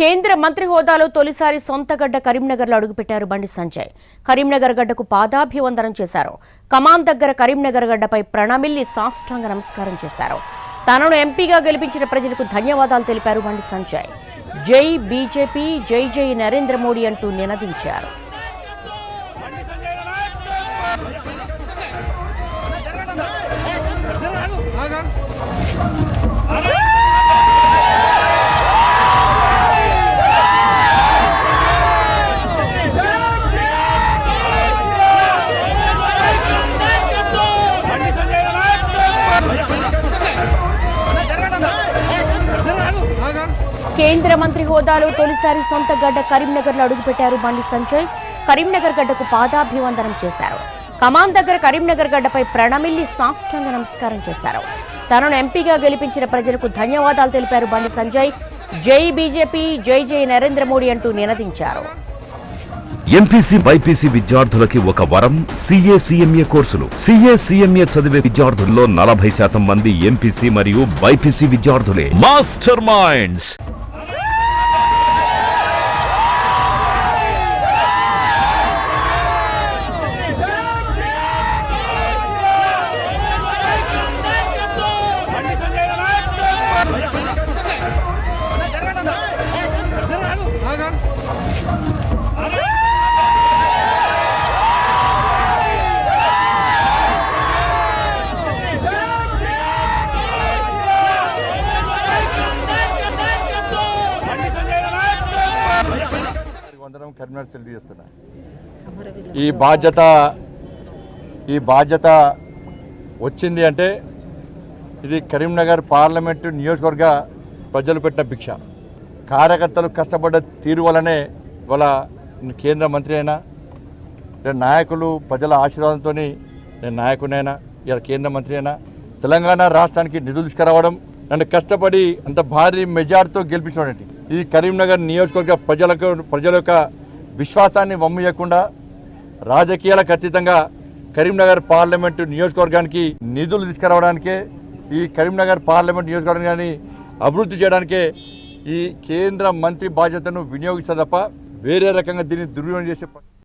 కేంద్ర మంత్రి హోదాలో తొలిసారి సొంత గడ్డ కరీంనగర్లో అడుగుపెట్టారు బండి సంజయ్. కరీంనగర్ గడ్డకు పాదాభివందనం చేశారు. కమాన్ దగ్గర కరీంనగర్ గడ్డపై ప్రణమిల్లి సాష్టాంగ నమస్కారం చేశారు. తనను ఎంపీగా గెలిపించిన ప్రజలకు ధన్యవాదాలు తెలిపారు బండి సంజయ్. జై బీజేపీ జై జై నరేంద్ర మోడీ అంటూ నినదించారు. కేంద్ర మంత్రి హోదాలో తొలిసారి సొంత గడ్డ కరీంనగర్లో అడుగుపెట్టారు బండి సంజయ్. కరీంనగర్ గడ్డకు పాదాభివందనం చేశారు. కమాన్ దగ్గర కరీంనగర్ గడ్డపై ప్రణమిల్లి సాష్టాంగ నమస్కారం చేశారు. తనను ఎంపీగా గెలిపించిన ప్రజలకు ధన్యవాదాలు తెలిపారు బండి సంజయ్. జై బీజేపీ జై జై నరేంద్ర మోడీ అంటూ నినదించారు. ఎంపీసీ బైపీసీ విద్యార్థులకి ఒక వరం సిఏసీఎంఏ కోర్సులు. సిఏసీఎంఏ చదివే విద్యార్థుల్లో నలభై శాతం మంది ఎంపీసీ మరియు బైపీసీ విద్యార్థులే. మాస్టర్ మైండ్స్ వందనం కరీంనగర్ సెలవు చేస్తున్నా. ఈ బాధ్యత ఈ బాధ్యత వచ్చింది అంటే ఇది కరీంనగర్ పార్లమెంటు నియోజకవర్గ ప్రజలు పెట్టిన భిక్ష. కార్యకర్తలు కష్టపడ్డ తీరు వలనే ఇవాళ కేంద్ర మంత్రి అయినా నాయకులు ప్రజల ఆశీర్వాదంతో నేను నాయకునైనా ఇలా కేంద్ర మంత్రి అయినా తెలంగాణ రాష్ట్రానికి నిధులు తీసుకురావడం నన్ను కష్టపడి అంత భారీ మెజార్టీతో గెలిపించడం ఈ కరీంనగర్ నియోజకవర్గ ప్రజలకు ప్రజల యొక్క విశ్వాసాన్ని వమ్మియకుండా రాజకీయాలకు అతీతంగా కరీంనగర్ పార్లమెంటు నియోజకవర్గానికి నిధులు తీసుకురావడానికే ఈ కరీంనగర్ పార్లమెంట్ నియోజకవర్గాన్ని అభివృద్ధి చేయడానికే ఈ కేంద్ర మంత్రి బాధ్యతను వినియోగిస్తా తప్ప వేరే రకంగా దీన్ని దుర్వినియోగం చేసే